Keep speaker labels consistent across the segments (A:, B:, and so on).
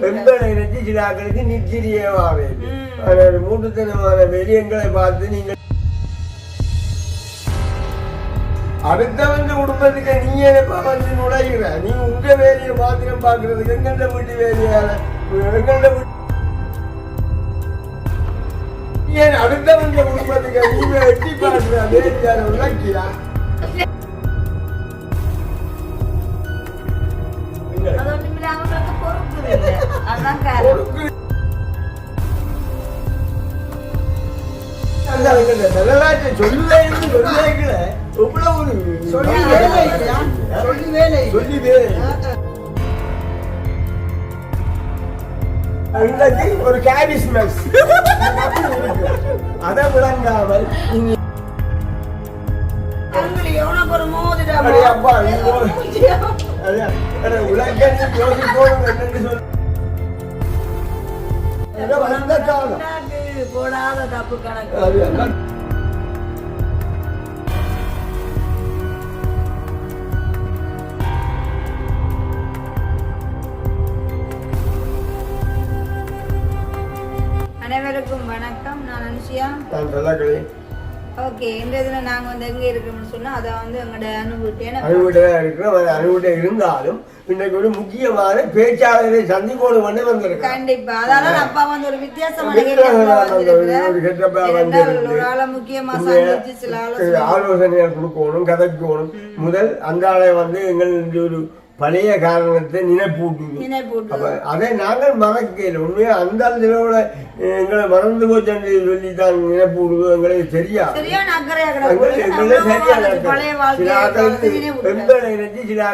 A: சில ஆட்களுக்கு நிச்சரியமாக ஒரு மூட்டுத்தனமான வெளியங்களை பார்த்து நீங்கள் அடுத்தவங்க குடும்பத்துக்கு நீ என்னப்பா வந்து நுழைகிற? நீ உங்க வேலையை மாத்திரம் பாக்குறதுக்கு எங்கள்ட வீட்டு வேலையால? எங்கள்ட வீட்டு ஏன் அடுத்தவங்க குடும்பத்துக்கு நீ எட்டி பாக்குற வேலையால
B: பொறுப்பு இல்லை. அதான் காரணம்.
A: எவ்வளவு ஒரு கேபிஸ் மேக்ஸ் அதை விளங்காமல்
C: உனக்கு ஒரு மோதிரம் போடாத தப்பு கணக்கு
B: அனைவருக்கும் வணக்கம். நான் அனுஷியா.
A: நான் சொல்லக்களே
B: ஓகே இந்த இதுல வந்து எங்க இருக்கோம்னு சொன்னா அதை வந்து எங்களோட அனுபவத்தை
A: இருந்தாலும் இன்னைக்கு ஒரு முக்கியமான பேச்சாளரை சந்திக்கணும் பண்ணி வந்திருக்கேன்
B: கண்டிப்பா. அதனால அப்பா வந்து ஒரு வித்தியாசமான.
A: ஒரு
B: ஆளை முக்கியமா சந்திச்சு சில ஆலோசனை
A: ஆலோசனையை கொடுக்கணும் கதைக்கணும். முதல் அந்த ஆளை வந்து எங்கள் ஒரு பழைய காரணத்தை
B: நினைப்பூட்டு
A: அப்ப அதை நாங்கள் மறக்கல உண்மையா அந்த அளவோட எங்களை மறந்து போச்சு சொல்லி தான் நினைப்பூடுது எங்களுக்கு
B: அக்கறையா
A: எங்களுக்கு சரியா சில
B: நினைவூட்டுறார்.
A: எங்களை நினைச்சு சில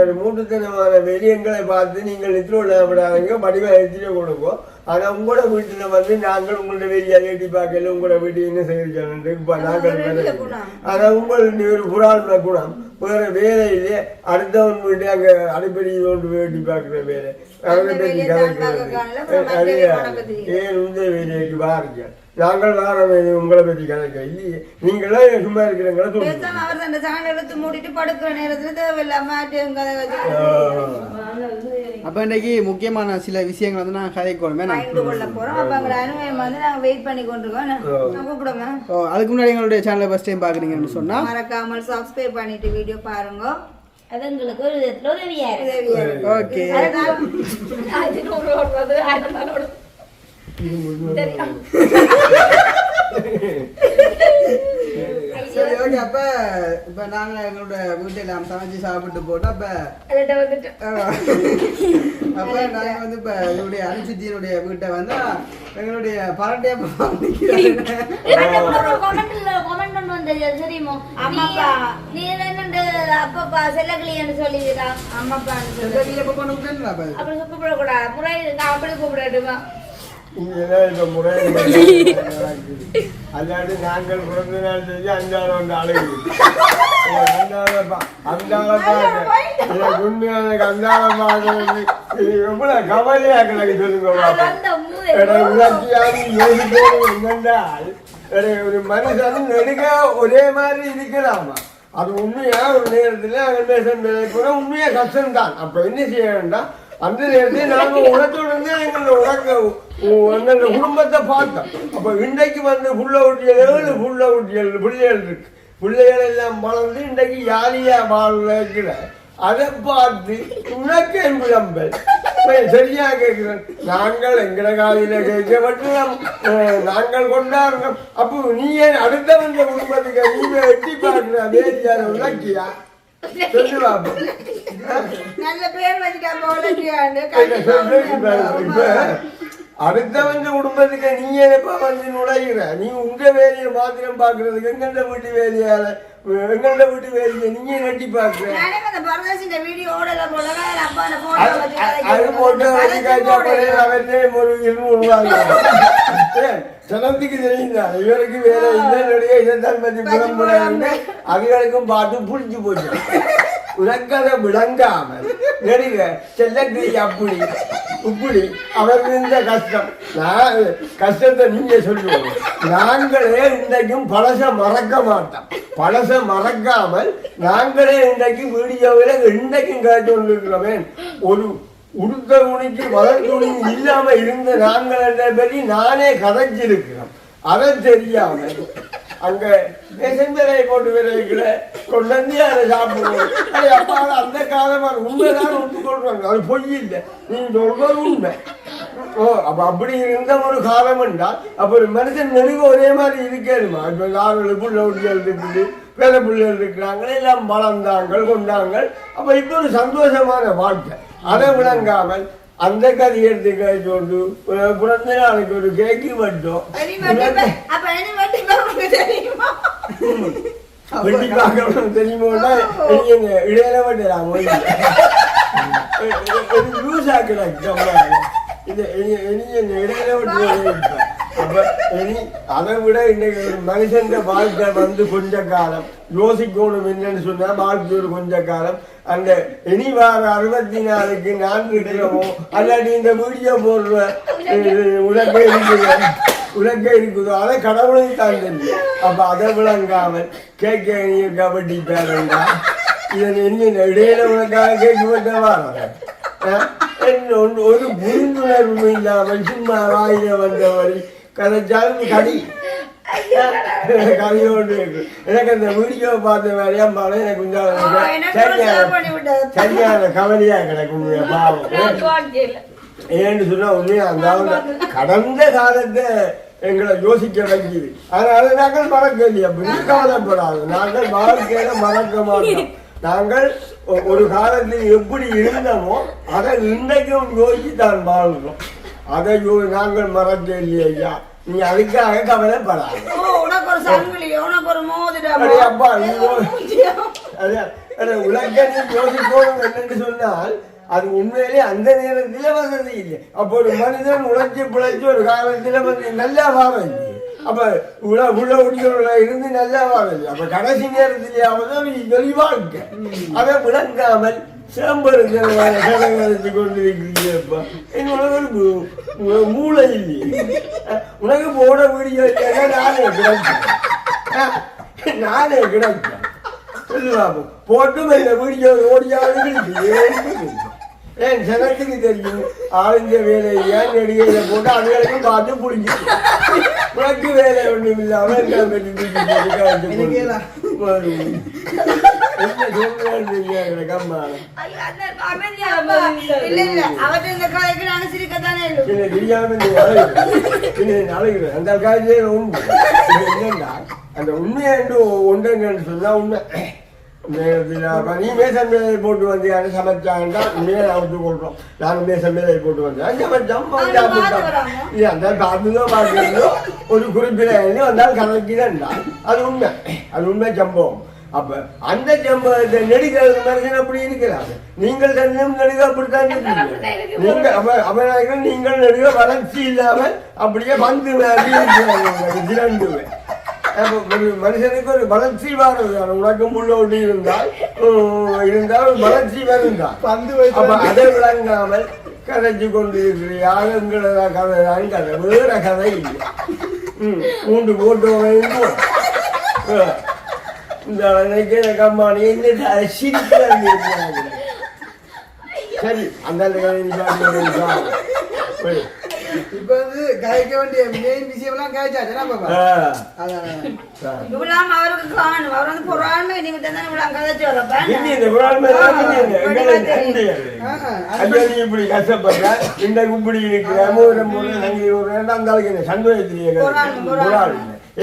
A: ஒரு மூட்டுத்தனமான வெளியங்களை பார்த்து நீங்கள் நித்திர விடாதீங்க படிவா எடுத்துட்டு கொடுப்போம் ஆனா உங்களோட வீட்டுல வந்து நாங்கள் உங்களோட வெளியே ஏட்டி பார்க்கல உங்களோட வீட்டு என்ன செய்யணும் இப்ப நாங்கள்
B: அது
A: வேலை
B: வெளிய குணம்.
A: ஆனா உங்களுடைய ஒரு புறாண்மை குணம் வேற வேலையிலே அடுத்தவன் வீட்டு அங்க அடிப்படை கொண்டு வேட்டி பார்க்கிற வேலை
B: அந்த
A: பற்றி
B: தெரியும்.
A: ஏன் இந்த வேலைக்கு பாருங்க நாங்கள் வார வேலை உங்களை பற்றி கதைக்க இல்லையே நீங்களே சும்மா இருக்கிறீங்களா
B: பேசாம அவர் அந்த சேனல் எடுத்து மூடிட்டு படுக்கிற நேரத்துல தேவையில்லாம கதை
C: அப்ப இன்னைக்கு முக்கியமான சில விஷயங்கள் வந்து நான் கதைக்கணும் வேணாம்
B: பகிர்ந்து கொள்ள போறோம். அப்ப எங்க அனுபவம் வந்து நாங்க வெயிட் பண்ணி கொண்டிருக்கோம். நான் கூப்பிடுங்க
C: ஓ, அதுக்கு முன்னாடி எங்களுடைய சேனலை ஃபர்ஸ்ட் டைம் பாக்குறீங்கன்னு சொன்னா?
B: மறக்காமல் சப்ஸ்கிரைப் பண்ணிட்டு வீடியோ பாருங்க.
D: அது எங்களுக்கு ஒரு விதத்துல உதவியா இருக்கு.
B: உதவியா இருக்கும்.
C: ஓகே சரி ஓகே அப்ப இப்ப நாங்க எங்களோட வீட்டை எல்லாம் சமைச்சு சாப்பிட்டு போட்டு அப்ப அப்ப நாங்க வந்து இப்ப எங்களுடைய அனுசித்தியினுடைய வீட்டை வந்து எங்களுடைய பரட்டைய
D: அப்பப்பா செல்லக்கிளின்னு சொல்லிடுறா.
B: அம்மாப்பான்னு சொல்லு.
D: அப்படி கூப்பிடக்கூடாது. முறை நான் அப்படி கூப்பிடட்டுமா?
A: இங்கதான் இப்ப முறை அல்லாட்டி நாங்கள் பிறந்த நாள் செஞ்சு அஞ்சாவது வந்து அழகு உண்மையான கவலையா கிடக்கு சொல்லுங்க ஒரு மனுஷன் நெடுக ஒரே மாதிரி இருக்கலாமா அது உண்மையா ஒரு நேரத்துல அங்கே உண்மையா கஷ்டம் தான் அப்ப என்ன செய்ய வேண்டாம் அந்த நேரத்தில் நாங்க உணர்த்துடன் எங்களோட குடும்பத்தை பார்த்தோம். அப்ப இன்றைக்கு வந்து புள்ள ஊட்டியல் ஏழு புள்ள ஊட்டியல் பிள்ளைகள் இருக்கு. பிள்ளைகள் எல்லாம் வளர்ந்து இன்றைக்கு யாரியா வாழ்க்கிற அதை பார்த்து உனக்கு என் விளம்பல். சரியா கேட்கிறேன் நாங்கள் எங்கட காலையில கேட்கப்பட்டு அஹ், நாங்கள் கொண்டாடுறோம் அப்போ நீ ஏன் குடும்பத்துக்கு நீ எட்டி பார்க்கிற வேதியான உலக்கியா
B: நல்ல பேர் வச்சுட்டா
A: இப்ப அடுத்தவன் குடும்பத்துக்கு நீ என்னப்பா வந்து நுழைகிற நீ உங்க வேலையை மாத்திரம் பாக்குறதுக்கு எங்கள்ட வீட்டு வேலையால எங்கள்ட வீட்டு வேலையை நீங்க நட்டி பாக்குற
B: போல.
A: அது
B: போட்டோ
A: அவர்கிட்ட ஒரு இருநூறு ரூபாய். சிலந்திக்கு தெரியுதா? இவருக்கு வேற இன்னொருடைய இதைத்தான் பற்றி புலம்புறாங்க அதுகளுக்கும் பார்த்து புடிச்சு போச்சு. உனக்கதை விளங்காமல் நெடுக செல்லக்கிளி அப்படி இப்படி அவர் இருந்த கஷ்டம். நான் கஷ்டத்தை நீங்க சொல்லுவோம். நாங்களே இன்றைக்கும் பழச மறக்க மாட்டோம். பழச மறக்காமல் நாங்களே இன்றைக்கு வீடியோவில் இன்றைக்கும் கேட்டு கொண்டிருக்கிறோமே. ஒரு உடுத்த துணிக்கு மலர் துணி இல்லாம இருந்த நாங்கள் என்ற பற்றி நானே கதைச்சிருக்கிறோம் அதை தெரியாம. அங்க செந்தலை கொண்டு விரைக்கல கொண்டு வந்து அதை சாப்பிடுவோம். அது அப்பா அந்த காலமாக உண்மைதான் ஒத்துக்கொள்றாங்க அது பொய் இல்லை. நீ சொல்றது உண்மை. ஓ அப்ப அப்படி இருந்த ஒரு காலம் என்றால் அப்போ ஒரு மனுஷன் நெருங்க ஒரே மாதிரி இருக்கேனுமா? இப்போ நாலு புள்ள குட்டிகள் இருக்குது பேர பிள்ளைகள் இருக்கிறாங்க எல்லாம் வளர்ந்தாங்க கொண்டாங்கள் அப்ப இப்போ ஒரு சந்தோஷமான வாழ்க்கை. அதை விளங்காமல் அந்த கதை எடுத்து கழிச்சோண்டு பிறந்த நாளைக்கு ஒரு கேக்கு மட்டும்? வெட்டி பார்க்கணும் தெரியுமோன்னா இடையில மட்டும் லூஸ் ஆக்கிடாங்க இது இந்த இடையில விட்டு இனி அதை விட இன்னைக்கு ஒரு மனுஷன் வாழ்க்கை வந்து கொஞ்ச காலம் யோசிக்கணும் என்னன்னு சொன்னா வாழ்க்கை ஒரு கொஞ்ச காலம் அந்த இனி வார அறுபத்தி நாலுக்கு நான் இருக்கிறோமோ அல்லாட்டி இந்த வீடியோ போடுற உலகை உலகே உலகை இருக்குதோ அதை கடவுளுக்கு தான் தெரியும் அப்ப அதை விளங்காமல் கேட்க நீ கபடி பேரண்டா இதன் என்ன இடையில உனக்காக கேட்க மாட்டேவா ஒரு புரிந்துணர்வு இல்லாமல் சும்மா வாயில வந்தவரை கதைச்சாலும் கடி. கதையோடு எனக்கு அந்த வீடியோ பார்த்த மாதிரியா பாடம் எனக்கு கொஞ்சம் சரியான. சரியான கவலையா கிடக்கும் பாவம். ஏன்னு சொன்னா உண்மையா அந்த கடந்த காலத்தை எங்களை யோசிக்க வைக்குது. அதனால நாங்கள் மறக்க இல்லையா? நீ கவலைப்படாது. நாங்கள் வாழ்க்கையில மறக்க மாட்டோம். நாங்கள் ஒரு காலத்தில் எப்படி இருந்தோமோ அதை இன்றைக்கும் யோசிச்சு தான் வாழ்கிறோம் அதை நாங்கள் மறக்க இல்லையா ஐயா. நீ அதுக்காக கவலைப்படாது.
B: உனக்கு ஒரு சங்கிலி உனக்கு ஒரு மோதிரம்?
A: அடே அப்பா, ஐயோ. அதான், அதான் உலகத்தை யோசிக்கணும் என்னன்னு சொன்னால் அது உண்மையிலே அந்த நேரத்துல வசதி இல்லை. அப்போ ஒரு மனிதன் உழைச்சி பிழைச்சி ஒரு காலத்துல வந்து நல்லா வாழ இல்லை அப்ப உள்ள உள்ள உள்ள இருந்து நல்லா வாழ இல்லை அப்ப கடைசி நேரத்திலேயாவது ஒரு வெளி வாழ்க்கை அதை விளங்காமல் சேம்பருக்கு கொண்டிருக்கிறீங்கப்பா. என்னோட ஒரு மூளை இல்லையே. உனக்கு போட வீடியோ நானே கிடைச்சேன் நானே கிடைச்சேன் சொல்லுவாங்க போட்டும் இந்த வீடியோ ஓடியாவது ஏன் ஜனத்துக்கு தெரியும். ஆளுங்க வேலை ஏன் நடிகையில போட்டு அதுகளுக்கும் பார்த்து புரிஞ்சு உனக்கு வேலை ஒன்றும் இல்லாம என்ன பண்ணி போட்டு
B: அந்த அமைதியா அப்பா.
A: என்னன்னா அந்த உண்மையை சொன்னா உண்மை நீ மேசன் போட்டு வந்தியான்னு சமைச்சாங்கன்னா உண்மையை நான் மேசன் போட்டு வந்தேன் சமைச்சோம் அந்த பார்த்துதோ ஒரு குறிப்பிட வந்தால் அது உண்மை அது உண்மை சம்பவம் அப்ப அந்த சம்பவத்தை நெடுக்கிறது மனுஷன் அப்படி இருக்கிறாங்க. நீங்கள் தன்னும் நெடுக அப்படித்தான் இருக்கீங்க நீங்க அப்ப அவனாக நீங்கள் நெடுக வளர்ச்சி இல்லாமல் அப்படியே வந்து ஒரு மனுஷனுக்கு ஒரு வளர்ச்சி உனக்கும் உள்ளோடு இருந்தால் உம், இருந்தால் ஒரு வளர்ச்சி வருந்தான் அதை விளங்காமல் கதைச்சு கொண்டிருக்கிறியா. எங்களோட கதை தான் கதை. வேற கதை இல்லை. ம் மூன்று சரி அந்த.
C: இப்ப வந்து கதைக்க வேண்டிய மெயின் விஷயம் எல்லாம் கதைச்சாச்சு பாப்பா
A: ஆ,
C: அதான்
A: ஆ.
B: இவ்வளவு அவருக்கு காணும். அவர் வந்து நீங்க தான் இவ்வளவு கதைச்சு வரப்ப
A: இப்படி கஷ்டப்படுற இந்த இப்படி இருக்கிற மூணு மூணு நங்கி ஒரு ரெண்டாம் தாளுக்கு என்ன சந்தோஷத்திலேயே.
B: புறால்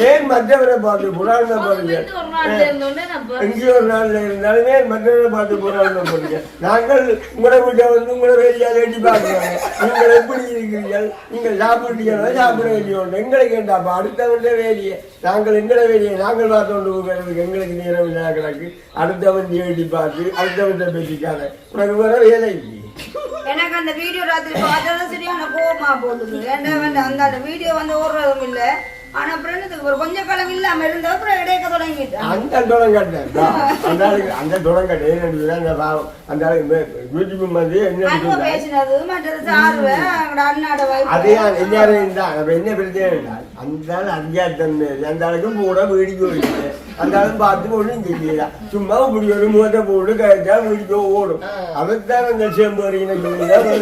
A: ஏன் மற்றவரை பார்த்து புறால் பாருங்க?
D: வீட்டு ஒரு நாள்ல இருந்தோடனே நம்ம
A: எங்கேயோ ஒரு நாள்ல இருந்தாலுமே மற்றவரை பார்த்து புறால் போறீங்க நாங்கள் உங்களோட வீட்டை வந்து உங்களோட வேலையால் எட்டி பார்க்குறாங்க. நீங்கள் எப்படி இருக்கிறீர்கள்? நீங்கள் சாப்பிட்டீங்களா சாப்பிட வேண்டியோண்டு எங்களை கேட்டாப்பா அடுத்தவன்ட வேலையை நாங்கள் எங்களை வேலையை நாங்கள் பார்த்து கொண்டு போகிறதுக்கு எங்களுக்கு நேரம் இல்லை கிடக்கு. அடுத்தவன் எட்டி பார்த்து அடுத்தவன் பேசிக்காத. உனக்கு வேற வேலை இல்லையே.
B: எனக்கு அந்த வீடியோ ராத்திரி பார்த்தா சரியான கோபமா வந்து அந்த அந்த வீடியோ வந்து ஓடுறதும் இல்ல. ஆனா அப்புறம் என்னத்துக்கு ஒரு கொஞ்ச காலம் இல்லாம இருந்த அப்புறம் இடையக்க தொடங்கிட்டான்
A: அந்த தொடம் கட்டேன் அந்த ஆளுக்கு அந்த தொடம் கட்டேன் ஏன்னு அந்த பாவம் அந்த ஆளுக்கு யூடியூப் வந்து என்ன
B: அங்க
A: சொல்றாரு?
B: பேசினது மற்றது சாருவ அங்கட அண்ணாட
A: அதே
B: வைப்பு
A: எல்லாரும் தான் அப்ப என்ன பிரச்சனை என்றால் அந்த ஆள் அதிகாரத்தன்மை அந்த ஆளுக்கும் கூட வேடிக்கை ஓடிச்சு அந்த ஆளும் பார்த்து ஒன்றும் தெரியல சும்மா இப்படி ஒரு மூட்டை போட்டு கழிச்சா வீடிக்கோ ஓடும். அந்த சொல்லி
B: மூடலையப்பா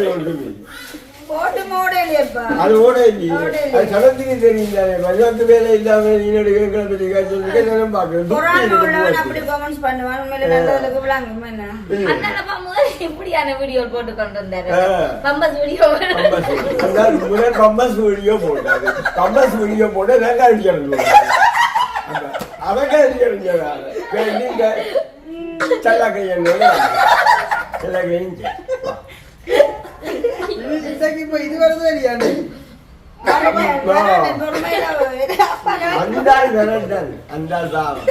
A: அது ஓட அது சடத்துக்கு தெரியல. பஞ்சாயத்து வேலை இல்லாம நீனோட
D: பாக்கும்போது இப்படியான வீடியோ போட்டு கொண்டு வந்தாரு. பம்பஸ் வீடியோ
A: கம்பஸ் வீடியோ போட்டாரு வீடியோ போட்டு ரெண்டா அடிக்கிறது அதெல்லாம் அடிக்கிறது நீங்க. செல்லா கையன்
C: இன்னைக்கு இப்ப இது வருது இல்லையாண்டு
A: அந்த விரட்டல் அந்த சாவம்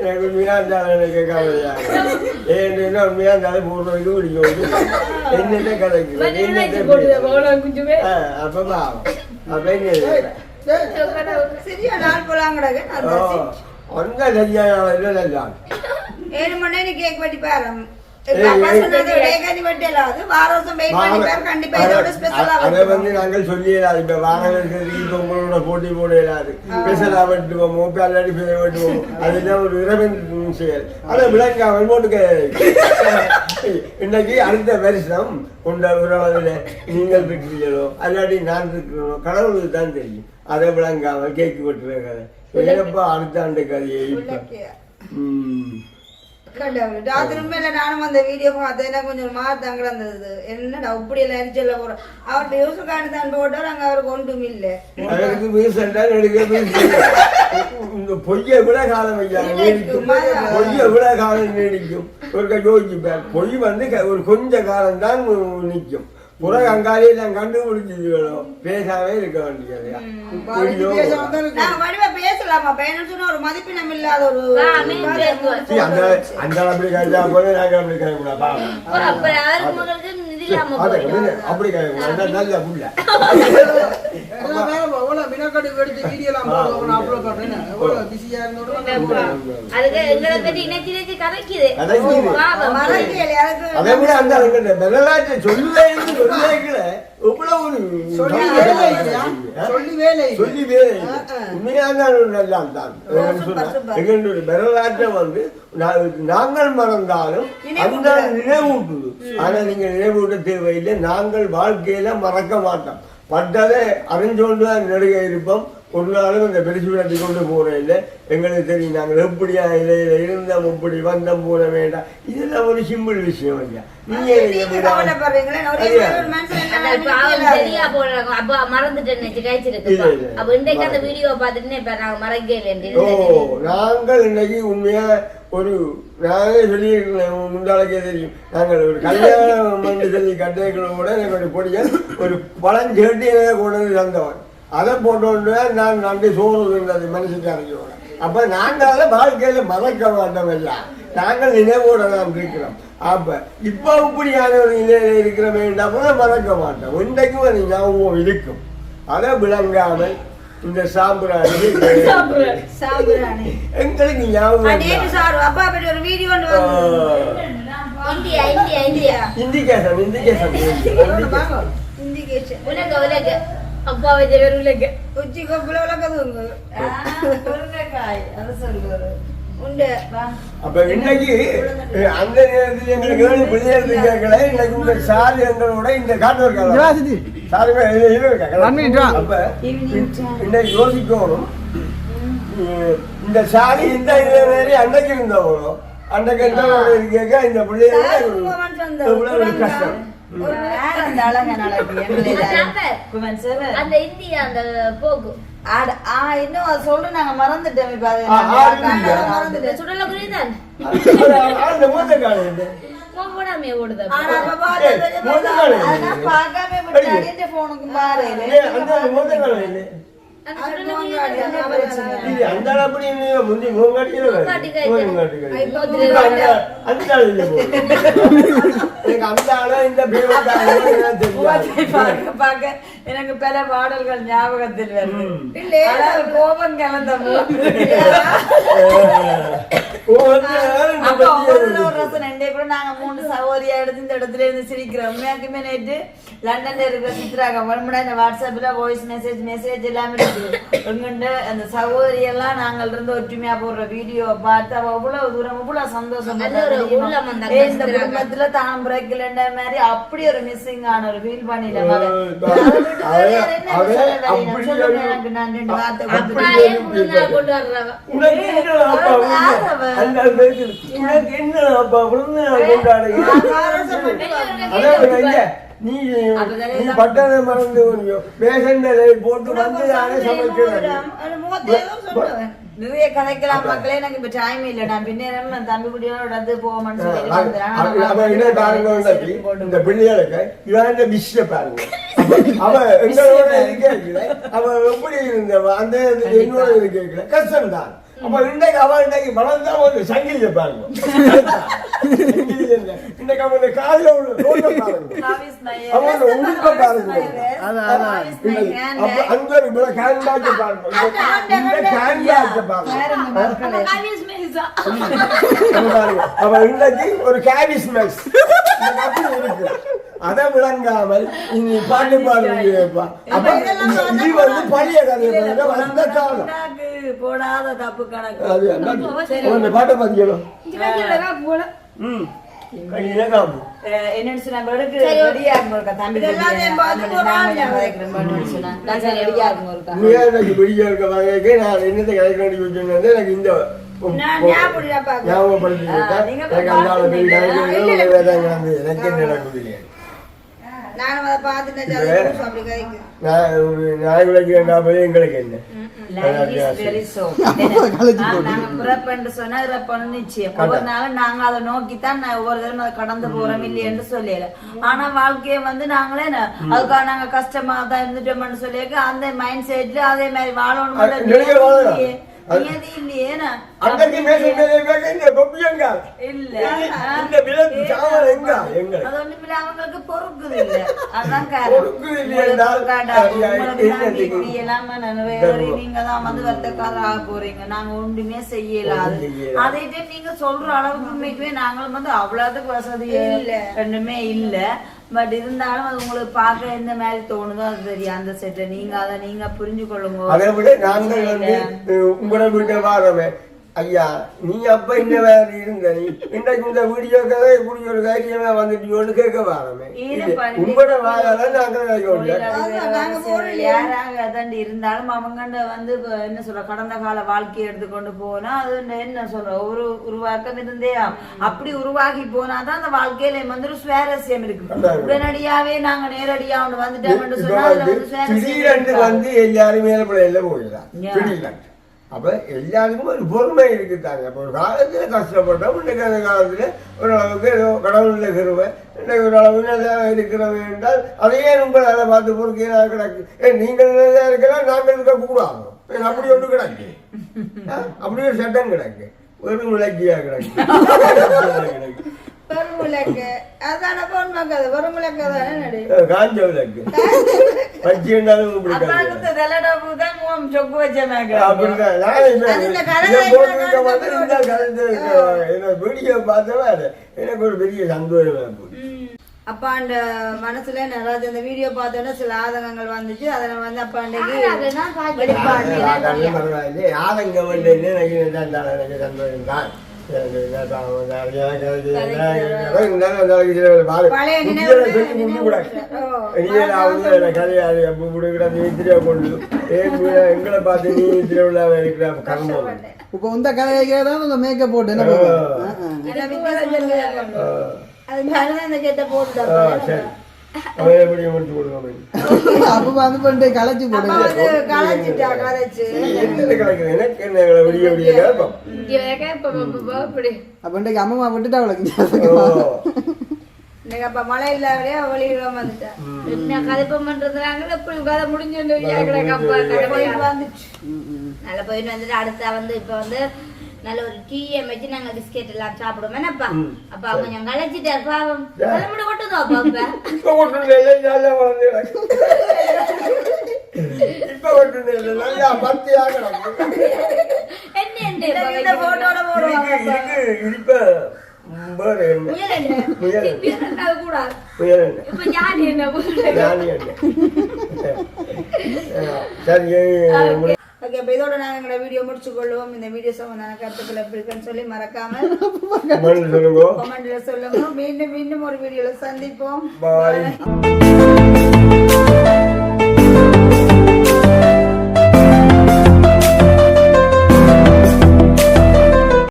A: எனக்கு உண்மையா இருந்தாலும் எனக்கு கவலையா ஏன்னா உண்மையா இருந்தாலும் பூர்வம் இது பிடிக்கும் என்னென்ன கிடைக்குது என்னென்ன
D: குஞ்சுமே
A: ஆ, அப்ப பாவம் அப்ப என்ன
B: சரியா நாள் போலாங்கடக
A: ஓ ஒன்ன சரியான இல்லை
B: ஏழு மணி கேக் வெட்டி பாரு
A: அதை வந்து நாங்கள் சொல்லிடலாது. இப்ப வாகனத்துக்கு இப்ப உங்களோட போட்டி போடலாது. ஸ்பெஷலா வெட்டுவோமோ கல்லடி வெட்டுவோம். அதெல்லாம் ஒரு இறைவன் செயல். அதை விளக்காமல் போட்டுக்க. இன்னைக்கு அடுத்த வருஷம் கொண்ட உறவுல நீங்கள் பெற்றீங்களோ அல்லாட்டி நான் இருக்கிறோம் கடவுளுக்கு தான் தெரியும். அதை விளங்காமல் கேக்கு வெட்டுற கதை ஏனப்பா அடுத்த ஆண்டு கதையை இப்ப
B: ராத்திரி உண்மையில நானும் அந்த வீடியோ பார்த்தேன் எனக்கு கொஞ்சம் மாத்தாங்க இருந்தது. என்னடா இப்படி எல்லாம் எரிச்சல போறோம் அவர்கிட்ட யூசுக்கான தான் போட்டோம். நாங்க அவருக்கு ஒன்றும் இல்லை.
A: இந்த பொய்யை விட காலம் நீடிக்கும் பொய்யை விட காலம் நீடிக்கும் ஒரு யோசிப்பேன் பொய் வந்து ஒரு கொஞ்ச காலம் தான் நிற்கும் புற அங்காலே நான் கண்டுபிடிச்சதுகளோ பேசாம இருக்க வேண்டியது
B: பேசலாமா பையன் சொன்னா ஒரு மதிப்பினம் இல்லாத ஒரு
A: அந்த அந்த அப்படி கழிச்சா போல நாங்க அப்படி கழிக்கூடாது நல்ல புள்ள அதை விட அந்த ஆளுங்க மெனலாட்டு சொல்லுவேன்னு சொல்லுவேங்கள எவ்வளவு ஒரு
C: சொல்லி வேலை இல்லையா? சொல்லி வேலை இல்லை.
A: சொல்லி வேலை இல்லை. உண்மையான எல்லாம் தான் எங்களுடைய வரலாற்றை வந்து நாங்கள் மறந்தாலும் அந்த நினைவூட்டுது ஆனா நீங்க நினைவூட்ட தேவையில்லை. நாங்கள் வாழ்க்கையில மறக்க மாட்டோம். பட்டதை அறிஞ்சோண்டு நெடுக இருப்போம். ஒரு நாளும் இந்த பெருசு விளட்டி கொண்டு போற இல்லை. எங்களுக்கு தெரியும் நாங்கள் எப்படியா இலையில இருந்தோம் இப்படி வந்தோம் போன வேண்டாம். இதெல்லாம் ஒரு சிம்பிள் விஷயம் ஐயா. நீங்க நாங்கள் இன்னைக்கு உண்மையா ஒரு நானே சொல்லியிருக்கிறேன் முந்தாளுக்கே தெரியும். நாங்கள் ஒரு கல்யாணம் பண்ணி சொல்லி கட்டைகளோட ஒரு பொடிய ஒரு பழஞ்சேட்டியை கொண்டு வந்து தந்தவன். அதை போட்டோன்னு நான் நன்றி சோறு இருந்தது மனுஷக்காரங்களோட அப்ப நாங்கள வாழ்க்கையில மறக்க மாட்டோம் ஐயா நாங்கள் நினைவோட நாம் இருக்கிறோம். அப்ப இப்ப இப்படியான ஒரு நிலையில இருக்கிற வேண்டாம் மறக்க மாட்டோம். இன்றைக்கும் அது ஞாபகம் இருக்கும். அதை விளங்காமல் இந்த சாம்பிராணி
B: சாம்பிராணி.
A: எங்களுக்கு ஞாபகம்
B: ஒரு வீடியோ. இண்டிகேஷன்
D: உலக உலக அப்பா வச்ச உலக
B: உச்சி கொப்புல உலகதுங்க முருங்கைக்காய் அது சொல்லுவாரு
A: அப்ப இன்னைக்கு அந்த நேரத்தில் எங்களுக்கு பிள்ளைகள் கேட்கல. இன்னைக்கு உங்க சார் எங்களோட இந்த காட்டு
C: வா.
A: அப்ப இன்னைக்கு யோசிக்கணும். உம், இந்த சாரி இந்த இதுல வேறு அன்னைக்கு கேட்க இந்த ஒரு கஷ்டம்.
B: அந்த
D: இந்தியா அந்த போக்கு
B: இன்னும் சொல்லு நாங்க மறந்துட்டோம் இப்ப மறந்துட்டோம்.
D: சுடல குறிதான்
A: அந்த மூத்த காலம்
E: உவத்தை பார்க்க பார்க்க எனக்கு பல பாடல்கள் ஞாபகத்தில் வருது. கோபம் கலந்த மூன்று. அப்ப ஒரு ஒரு ரசம் ரெண்டே கூட நாங்க மூணு சகோதரியா எடுத்து இந்த இடத்துல இருந்து சிரிக்கிறோம். உண்மையாக்குமே நேற்று லண்டன்ல இருக்கிற சித்ராக மறுபடியும் இந்த வாட்ஸ்அப்ல வாய்ஸ் மெசேஜ் மெசேஜ் எல்லாமே இருக்குது எங்கண்ட அந்த சகோதரி எல்லாம் நாங்கள் இருந்து ஒற்றுமையா போடுற வீடியோ பார்த்து அவ அவ்வளவு தூரம் அவ்வளவு சந்தோஷம்
D: அது ஒரு உள்ளம் அந்த
E: ஏய், இந்த. குடும்பத்துல தான் பிறக்கலன்ற மாதிரி அப்படி ஒரு மிஸ்ஸிங் ஆன ஒரு
A: நீ நீ பட்டண மறந்து பேசண்டலை போட்டு வந்து நானே சமைக்கிறேன்
E: நிறைய கதைக்கலாம் மக்களே எனக்கு இப்ப டைம் இல்ல. நான் பின்னேரம் தம்பி குடியோட வந்து போவோம்னு சொல்லி
A: இந்த பிள்ளைகளுக்கு இவன் விஷய பாருங்க. அவ எங்களோட இருக்கல அவ எப்படி இருந்தவ அந்த என்னோட இருக்கல கஷ்டம் தான் அப்ப இன்றைக்கு அவ இன்றைக்கு வளர்ந்தா ஒரு சங்கிலிய பாருங்க சங்கிலி இல்ல. இன்றைக்கு அவன் காலில் உள்ள தோட்ட பாருங்க.
E: How is my hair?
A: அவன் உடுப்ப பாருங்க. அந்த கேன்பாக்க பாருங்க. இந்த- கேன்பாக்க பாருங்க.
D: நம்ம கவிஸ் மேசா
A: அது பாருங்க. அவ இன்னைக்கு ஒரு கேபிஸ் மேக்ஸ் அப்படி இருக்கு அதை விளங்காமல் இனி பாட்டு பாடுவீங்கப்பா அப்ப இது வந்து பழைய கதை பாருங்க, வந்த காலம்.
E: போடாத தப்பு கணக்கு.
A: அது என்ன? அந்த பாட்டை பாத்தீங்களோ? ம்.
E: என்னன்னு சொன்னா ரெடியா தம்பி. ரெடியா இருக்கும்.
A: நான் என்னத்தை எனக்கு இந்த ஞாபகப்படுத்தி எனக்கு நடக்குது எங்களுக்கு என்ன.
E: நாங்க அதை நோக்கித்தான் நான் ஒவ்வொரு தடவை கடந்து போறோம் இல்லையென்று சொல்லல ஆனா வாழ்க்கையை வந்து நாங்களே அதுக்காக நாங்க கஷ்டமா தான் இருந்துட்டோம்னு சொல்லியிருக்க அந்த மைண்ட் செட்ல அதே மாதிரி வாழணும்
A: கொப்பியங்க
E: இல்ல.
A: இந்த விலங்கு சாவல் எங்க எங்க?
E: அது ஒண்ணுமில்ல அவங்களுக்கு பொறுக்குது இல்ல. அதான்
A: பொறுக்குது இல்லை என்றால்,
E: எல்லாம் நீங்க தான் வந்து வருத்தக்காரராக போறீங்க. நாங்க ஒன்றுமே செய்யலாது
A: ஒண்ணும் செய்யல.
E: அதே டைம் நீங்க சொல்ற அளவுக்கு உண்மைக்குமே நாங்களும் வந்து அவ்வளவுக்கு வசதி
B: இல்ல.
E: ரெண்டுமே இல்ல. பட் இருந்தாலும் அது உங்களுக்கு பார்க்க எந்த மாதிரி தோணுதோ அது தெரியும். அந்த செட்டை நீங்க அதை நீங்க புரிஞ்சு கொள்ளுங்க
A: அதை விட நாங்கள் வந்து அஹ், உங்களை வீட்டை வாரமே ஐயா நீ அப்ப இந்த வேற இருந்த நீ இன்றைக்கு இந்த வீடியோ கதை இப்படி ஒரு தைரியமா வந்துட்டு கேட்க வாரமே. உங்களோட
B: அதான் நாங்க
E: இருந்தாலும் அவங்கண்ட வந்து என்ன சொல்ற கடந்த கால வாழ்க்கையை எடுத்துக்கொண்டு போனா அது என்ன சொல்ற? ஒரு உருவாக்கம் இருந்தே. அப்படி உருவாகி போனாதான் அந்த வாழ்க்கையில வந்து ஒரு சுவாரஸ்யம் இருக்கு. உடனடியாவே நாங்க நேரடியா ஒண்ணு வந்துட்டோம்னு சொன்னா
A: வந்து எல்லாரும் மேல பிள்ளைல போயிடலாம் அப்ப எல்லாருக்கும் ஒரு பொறுமை இருக்குதாங்க. இப்போ ஒரு காலத்துல கஷ்டப்பட்டோம் இன்றைக்கு அந்த காலத்தில் ஓரளவுக்கு ஏதோ கடவுள் கிருவை இன்னைக்கு ஓரளவு நல்லா இருக்கிறவங்க என்றால் அதையே உங்களால் பார்த்து பொறுக்கையா கிடக்கு. ஏ நீங்கள் நல்லா இருக்கலாம் நாங்கள் இருக்க கூடாது. அப்படி ஒன்று கிடக்கு. அப்படி ஒரு சட்டம் கிடக்கு. வெறும் விளக்கியா கிடக்கு.
B: விளக்கு அதான போன் பார்க்காது வரும் விளக்கு தானே நடு
A: காஞ்ச விளக்கு பச்சை இருந்தாலும்
E: சொக்கு வச்சனாங்க
A: அப்படிதான். நான்
B: இந்த
A: இந்த வீடியோ அது எனக்கு ஒரு பெரிய சந்தோஷமா போச்சு.
B: அப்பா அந்த மனசுல நிறைய இந்த வீடியோ பார்த்தோன்னே சில ஆதங்கங்கள் வந்துச்சு அதை நான் வந்து அப்பா அன்னைக்கு
D: அதெல்லாம் பாக்கி
B: வெளிப்பாடு.
A: ஆதங்கம் என்ன சந்தோஷம் தான். அந்த எங்களை பார்த்து நீ உள்ளாம இருக்கிற கர்மம்
C: இப்போ இந்த கதையை கேட்கறதா இந்த மேக்கப் போட்டு என்ன. பண்ணுவோம்? அப்ப வந்து பண்ணிட்டு கலைச்சு
B: அப்பா
C: போடுங்க.
B: வந்து களைச்சிட்டா களைச்சு.
A: என்ன கிடக்குது எனக்கு என்ன எங்களை விடிய விடிய கேட்போம்.
D: அப்படி
C: அப்ப இன்றைக்கு அம்மா விட்டுட்டா அவளுக்கு
B: அப்ப மழை இல்லாதே வெளியில வந்துட்டா.
D: என்ன கதைப்பம் பண்றதுனால இப்படி கதை முடிஞ்சு நல்ல போயிட்டு வந்துட்டு அடுத்த வந்து இப்ப வந்து நல்ல ஒரு டீயை வச்சு நாங்க பிஸ்கெட் எல்லாம் சாப்பிடுவோம். என்னப்பா? அப்பா கொஞ்சம் களைச்சிட்டார் பாவம்? தலைமுடி கொட்டுதோ அப்பா
A: இப்ப. இப்ப இல்லை நல்லா சரி
B: இப்போ இதோட நாங்கள் எங்களோட வீடியோ முடிச்சு கொள்வோம் இந்த வீடியோ சம்பந்தமான கருத்துக்கள் எப்படி இருக்குன்னு சொல்லி மறக்காம கமெண்ட்ல சொல்லுங்க. மீண்டும் மீண்டும் ஒரு வீடியோல சந்திப்போம்.
A: பாய்